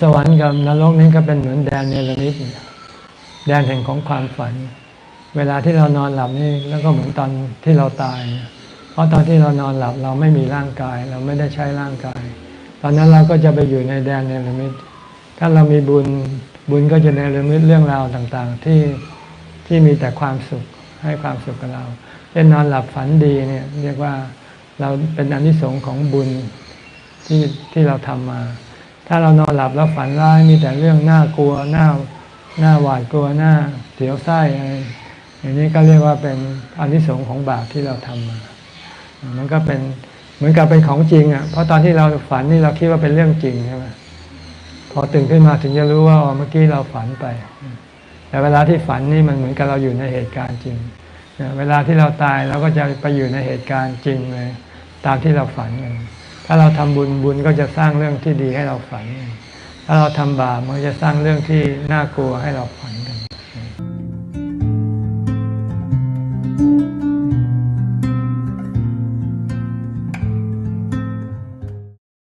สวรรค์กับนรกนี่ก็เป็นเหมือนแดนเนรมิตแดนแห่งของความฝัน เวลาที่เรานอนหลับนี่แล้วก็เหมือนตอนที่เราตาย เพราะตอนที่เรานอนหลับเราไม่มีร่างกาย เราไม่ได้ใช้ร่างกาย ตอนนั้นเราก็จะไปอยู่ในแดนเนรมิตถ้าเรามีบุญบุญก็จะเนรมิตเรื่องราวต่างๆ ที่ที่มีแต่ความสุขให้ความสุขกับเราเช่นนอนหลับฝันดีเนี่ยเรียกว่าเราเป็นอนิสงส์ของบุญที่ที่เราทำมา ถ้าเรานอนหลับแล้วฝันร้ายมีแต่เรื่องน่ากลัวน่าหน้าหวาดกลัวหน้าเสียวไส้อะไรอย่างนี้ก็เรียกว่าเป็นอนิสงส์ของบาปที่เราทำมา มันก็เป็นเหมือนกับเป็นของจริงอะ เพราะตอนที่เราฝันนี่เราคิดว่าเป็นเรื่องจริงใช่ไหมพอตื่นขึ้นมาถึงจะรู้ว่าเมื่อกี้เราฝันไป แต่เวลาที่ฝันนี่มันเหมือนกับเราอยู่ในเหตุการณ์จริง เวลาที่เราตายเราก็จะไปอยู่ในเหตุการณ์จริงเลย ตามที่เราฝันกัน ถ้าเราทำบุญบุญก็จะสร้างเรื่องที่ดีให้เราฝัน ถ้าเราทำบาปมันจะสร้างเรื่องที่น่ากลัวให้เราฝัน